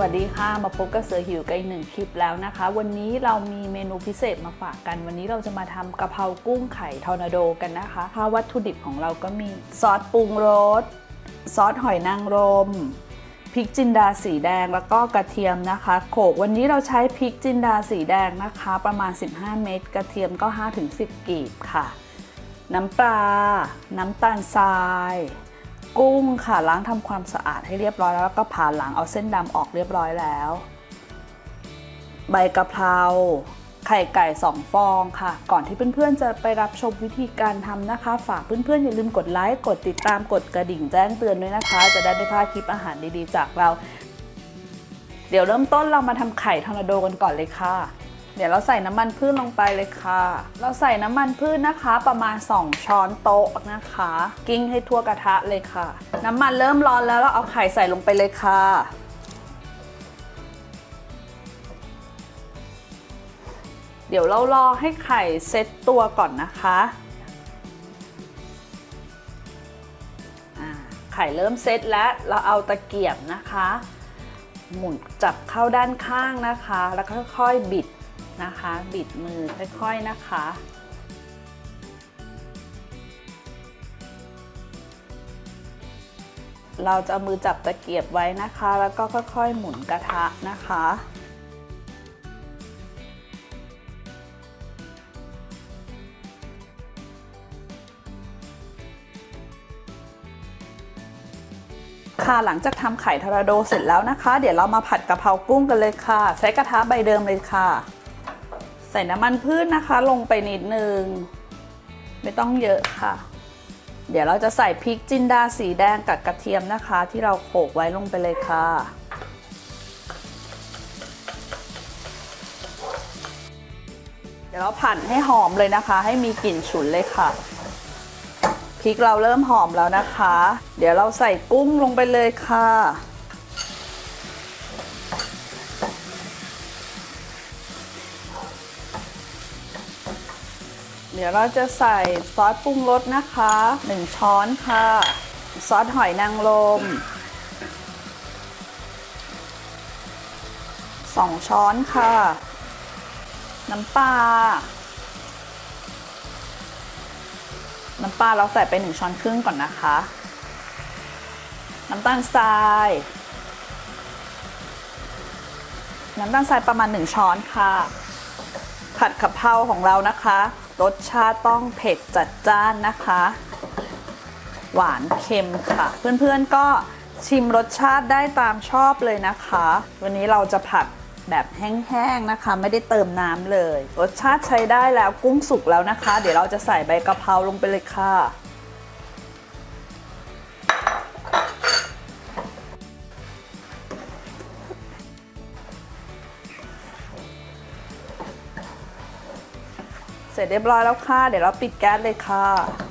วัสดีค่ะ มาพบกับเสือหิวกันอีกหนึ่งคลิปแล้วนะคะ วันนี้เรามีเมนูพิเศษมาฝากกัน วันนี้เราจะมาทำกะเพรากุ้งไข่ทอร์นาโดกันนะคะถ้าวัตถุดิบของเราก็มีซอสปรุงรส ซอสหอยนางรม พริกจินดาสีแดงแล้วก็กระเทียมนะคะ โขลกวันนี้เราใช้พริกจินดาสีแดงนะคะ ประมาณ 15 เม็ด กระเทียมก็ 5-10 กีบค่ะ น้ำปลา น้ำตาลทราย กุ้งค่ะล้างทำความสะอาดให้เรียบร้อยแล้วแล้วก็ผ่าหลังเอาเส้นดำออกเรียบร้อยแล้ว ใบกะเพราไข่ไก่ 2 ฟองค่ะ ก่อนที่เพื่อนๆจะไปรับชมวิธีการทำนะคะ ฝากเพื่อนๆอย่าลืมกดไลค์กดติดตามกดกระดิ่งแจ้งเตือนด้วยนะคะ จะได้ไม่พลาดคลิปอาหารดีๆ จากเรา เดี๋ยวเริ่มต้นเรามาทำไข่ทอร์นาโดกันก่อนเลยค่ะ เดี๋ยวเราใส่น้ำมันพืชลงไปเลยค่ะ เราใส่น้ำมันพืชนะคะ ประมาณ 2 ช้อนโต๊ะนะคะ กิ้งให้ทั่วกระทะเลยค่ะ น้ำมันเริ่มร้อนแล้วเราเอาไข่ใส่ลงไปเลยค่ะเดี๋ยวเรารอให้ไข่เซตตัวก่อนนะคะ ไข่เริ่มเซตแล้ว เราเอาตะเกียบนะคะ หมุนจับเข้าด้านข้างนะคะ แล้วค่อยๆบิด นะคะ บิดมือค่อยๆนะคะ เราจะมือจับตะเกียบไว้นะคะ แล้วก็ค่อยๆ หมุนกระทะนะคะค่ะหลังจากทำไข่ทอร์นาโดเสร็จแล้วนะคะ เดี๋ยวเรามาผัดกะเพรากุ้งกันเลยค่ะ ใช้กระทะใบเดิมเลยค่ะ ส่น้ำมันพืชนะคะ ลงไปนิดนึง ไม่ต้องเยอะค่ะ เดี๋ยวเราจะใส่พริกจินดาสีแดงกับกระเทียมนะคะ ที่เราโขลกไว้ลงไปเลยค่ะเดี๋ยวเราผัดให้หอมเลยนะคะ ให้มีกลิ่นฉุนเลยค่ะพริกเราเริ่มหอมแล้วนะคะ เดี๋ยวเราใส่กุ้งลงไปเลยค่ะ เดี๋ยวเราจะใส่ซอสปรุงรสนะคะ 1 ช้อนค่ะ ซอสหอยนางรม2 ช้อนค่ะ น้ำปลา น้ำปลาเราใส่ไป 1 ช้อนครึ่งก่อนนะคะ น้ำตาลทราย น้ำตาลทรายประมาณ 1 ช้อนค่ะ ผัดกะเพราของเรานะคะ รสชาติต้องเผ็ดจัดจ้านนะคะ หวานเค็มค่ะ เพื่อนๆก็ชิมรสชาติได้ตามชอบเลยนะคะ วันนี้เราจะผัดแบบแห้งๆนะคะ ไม่ได้เติมน้ำเลย รสชาติใช้ได้แล้วกุ้งสุกแล้วนะคะ เดี๋ยวเราจะใส่ใบกะเพราลงไปเลยค่ะ เสร็จเรียบร้อยแล้วค่ะ เดี๋ยวเราปิดแก๊สเลยค่ะ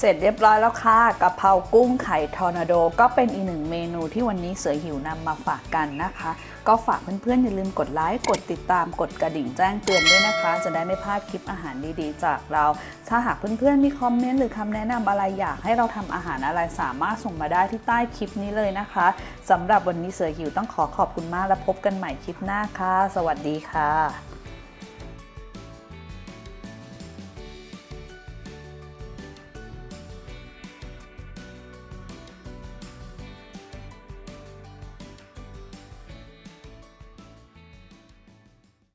เสร็จเรียบร้อยแล้วค่ะกะเพรากุ้งไข่ทอร์นาโด ก็เป็นอีกหนึ่งเมนูที่วันนี้เสือหิวนำมาฝากกันนะคะ ก็ฝากเพื่อนๆอย่าลืมกดไลค์กดติดตามกดกระดิ่งแจ้งเตือนด้วยนะคะ จะได้ไม่พลาดคลิปอาหารดีๆ จากเรา ถ้าหากเพื่อนๆมีคอมเมนต์หรือคำแนะนำอะไรอยากให้เราทำอาหารอะไรสามารถส่งมาได้ที่ใต้คลิปนี้เลยนะคะสำหรับวันนี้เสือหิวต้องขอขอบคุณมากและพบกันใหม่คลิปหน้าค่ะ สวัสดีค่ะ